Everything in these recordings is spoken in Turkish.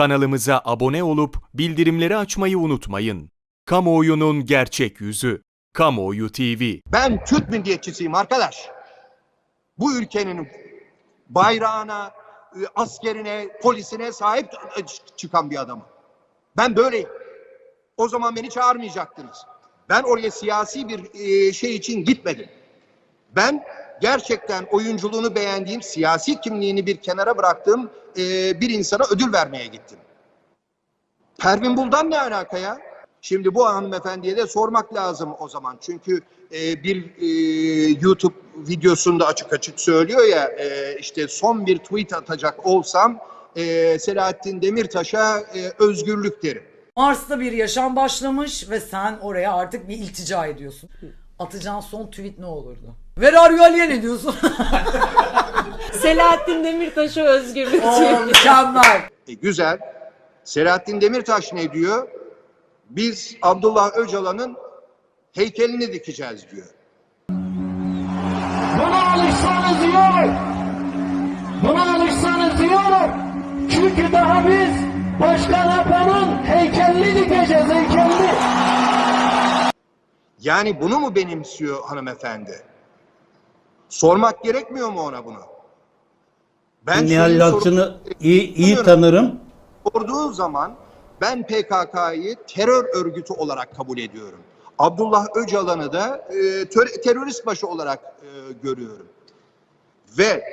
Kanalımıza abone olup bildirimleri açmayı unutmayın. Kamuoyunun gerçek yüzü. Kamuoyu TV. Ben Türk milliyetçisiyim arkadaş. Bu ülkenin bayrağına, askerine, polisine sahip çıkan bir adamım. Ben böyleyim. O zaman beni çağırmayacaktınız. Ben oraya siyasi bir e, şey için gitmedim. Ben gerçekten oyunculuğunu beğendiğim, siyasi kimliğini bir kenara bıraktığım e, bir insana ödül vermeye gittim. Pervin Buldan ne alaka ya? Şimdi bu hanımefendiye de sormak lazım o zaman. Çünkü e, bir e, YouTube videosunda açık açık söylüyor ya e, işte son bir tweet atacak olsam e, Selahattin Demirtaş'a e, özgürlük derim. Mars'ta bir yaşam başlamış ve sen oraya artık bir iltica ediyorsun. Atacağın son tweet ne olurdu? Ver Aliye ne diyorsun? Selahattin Demirtaş'a özgürlük Oo, diyor. mükemmel. E, güzel. Selahattin Demirtaş ne diyor? Biz Abdullah Öcalan'ın heykelini dikeceğiz diyor. Buna alışsanız iyi olur. Buna alışsanız iyi olur. Çünkü daha biz Başkan Apo'nun heykelini dikeceğiz heykelini. Yani bunu mu benimsiyor hanımefendi? Sormak gerekmiyor mu ona bunu? Ben Nihal Yalçın'ı iyi, iyi tanırım. sorduğu zaman ben PKK'yı terör örgütü olarak kabul ediyorum. Abdullah Öcalan'ı da e, tör- terörist başı olarak e, görüyorum. Ve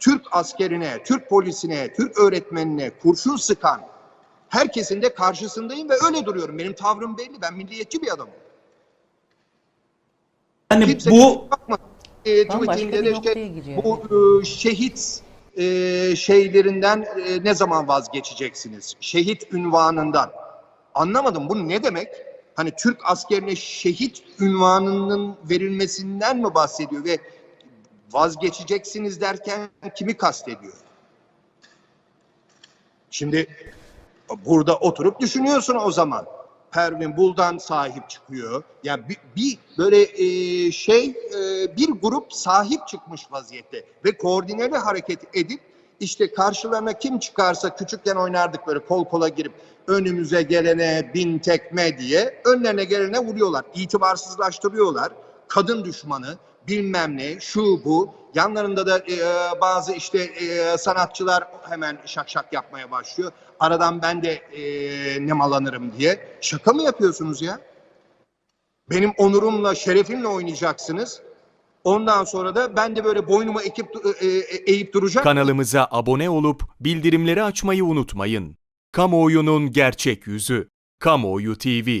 Türk askerine, Türk polisine, Türk öğretmenine kurşun sıkan herkesin de karşısındayım ve öyle duruyorum. Benim tavrım belli. Ben milliyetçi bir adamım. Yani Kimse bu bakma. E, Bambaşka tweetimde bir de noktaya işte giriyor. bu e, şehit e, şeylerinden e, ne zaman vazgeçeceksiniz? Şehit ünvanından. Anlamadım bu ne demek? Hani Türk askerine şehit ünvanının verilmesinden mi bahsediyor ve vazgeçeceksiniz derken kimi kastediyor? Şimdi burada oturup düşünüyorsun o zaman. Pervin Buldan sahip çıkıyor. Yani bir, bir böyle e, şey e, bir grup sahip çıkmış vaziyette ve koordineli hareket edip işte karşılarına kim çıkarsa küçükken oynardık böyle kol kola girip önümüze gelene bin tekme diye önlerine gelene vuruyorlar. İtibarsızlaştırıyorlar. Kadın düşmanı bilmem ne şu bu yanlarında da e, bazı işte e, sanatçılar hemen şak şak yapmaya başlıyor. Aradan ben de e, nemalanırım diye. Şaka mı yapıyorsunuz ya? Benim onurumla, şerefimle oynayacaksınız. Ondan sonra da ben de böyle boynumu ekip e, e, eğip duracağım. Kanalımıza abone olup bildirimleri açmayı unutmayın. Kamuoyunun gerçek yüzü. Kamuoyu TV.